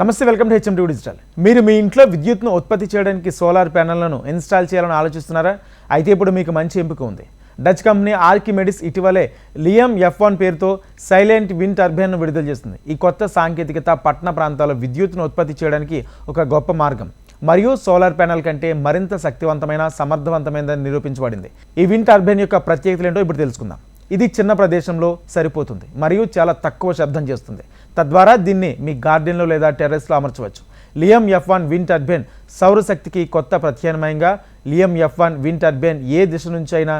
నమస్తే welcome to HMD digital. మీరు మీ ఇంట్లో విద్యుత్ను ఉత్పత్తి చేయడానికి సోలార్ ప్యానెళ్ళను ఇన్స్టాల్ చేయాలని ఆలోచిస్తున్నారా? అయితే ఇప్పుడు మీకు మంచి ఎంపిక ఉంది. డచ్ కంపెనీ ఆర్కిమెడిస్ ఇటీవలే లియం ఎఫ్ వన్ పేరుతో సైలెంట్ విన్ టర్బైన్ను విడుదల చేస్తుంది. ఈ కొత్త సాంకేతికత పట్టణ ప్రాంతాల్లో విద్యుత్ను ఉత్పత్తి చేయడానికి ఒక గొప్ప మార్గం. మరియు సోలార్ ప్యానెల్ కంటే మరింత శక్తివంతమైన సమర్థవంతమైనదని నిరూపించబడింది. ఈ విన్ టర్బైన్ యొక్క ప్రత్యేకతలు ఏంటో ఇప్పుడు తెలుసుకుందాం. ఇది చిన్న ప్రదేశంలో సరిపోతుంది మరియు చాలా తక్కువ శబ్దం చేస్తుంది. తద్వారా దీన్ని మీ గార్డెన్లో లేదా టెర్రస్లో అమర్చవచ్చు. Liam F one wind turbine సౌరశక్తికి కొత్త ప్రత్యామ్నాయంగా Liam F one wind turbine ఏ దిశ నుంచి అయినా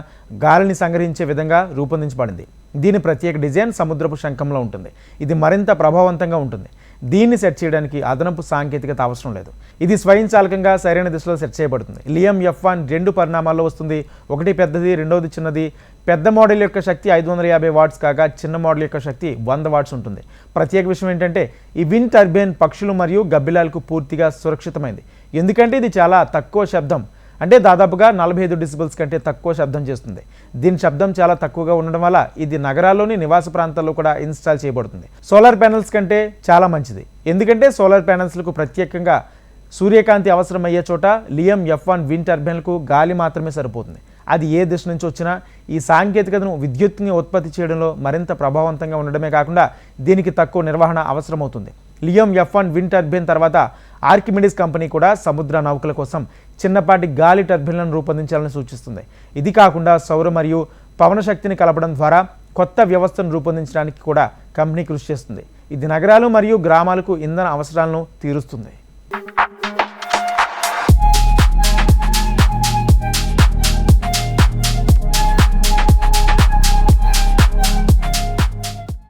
గాలిని సంగ్రహించే విధంగా రూపొందించబడింది. దీని ప్రత్యేక డిజైన్ సముద్రపు శంఖంలో ఉంటుంది. ఇది మరింత ప్రభావవంతంగా ఉంటుంది. దీన్ని సెట్ చేయడానికి అదనపు సాంకేతికత అవసరం లేదు. ఇది స్వయంచాలకంగా సరైన దిశలో సెట్ చేయబడుతుంది. లియం ఎఫ్ వన్ రెండు పరిణామాల్లో వస్తుంది. ఒకటి పెద్దది రెండవది చిన్నది. పెద్ద మోడల్ యొక్క శక్తి ఐదు వందల యాభై వాట్స్ కాగా చిన్న మోడల్ యొక్క శక్తి వంద వాట్స్ ఉంటుంది. ప్రత్యేక విషయం ఏంటంటే ఈ విన్ టర్బైన్ పక్షులు మరియు గబ్బిలాలకు పూర్తిగా సురక్షితమైంది. ఎందుకంటే ఇది చాలా తక్కువ శబ్దం. అంటే దాదాపుగా నలభై ఐదు డిసిబుల్స్ కంటే తక్కువ శబ్దం చేస్తుంది. దీని శబ్దం చాలా తక్కువగా ఉండడం వల్ల ఇది నగరాల్లోని నివాస ప్రాంతాల్లో కూడా ఇన్స్టాల్ చేయబడుతుంది. సోలార్ ప్యానెల్స్ కంటే చాలా మంచిది. ఎందుకంటే సోలార్ ప్యానెల్స్లకు ప్రత్యేకంగా సూర్యకాంతి అవసరమయ్యే చోట లియం ఎఫ్ వన్ విన్ టర్బైన్లకు గాలి మాత్రమే సరిపోతుంది. అది ఏ దిశ నుంచి వచ్చినా ఈ సాంకేతికతను విద్యుత్ని ఉత్పత్తి చేయడంలో మరింత ప్రభావవంతంగా ఉండడమే కాకుండా దీనికి తక్కువ నిర్వహణ అవసరమవుతుంది. Liam F one wind turbine తర్వాత ఆర్కిమిడిస్ కంపెనీ కూడా సముద్ర నౌకల కోసం చిన్నపాటి గాలి టర్బిన్లను రూపొందించాలని సూచిస్తుంది. ఇది కాకుండా సౌర మరియు పవన శక్తిని కలపడం ద్వారా కొత్త వ్యవస్థను రూపొందించడానికి కూడా కంపెనీ కృషి చేస్తుంది. ఇది నగరాలు మరియు గ్రామాలకు ఇంధన అవసరాలను తీరుస్తుంది.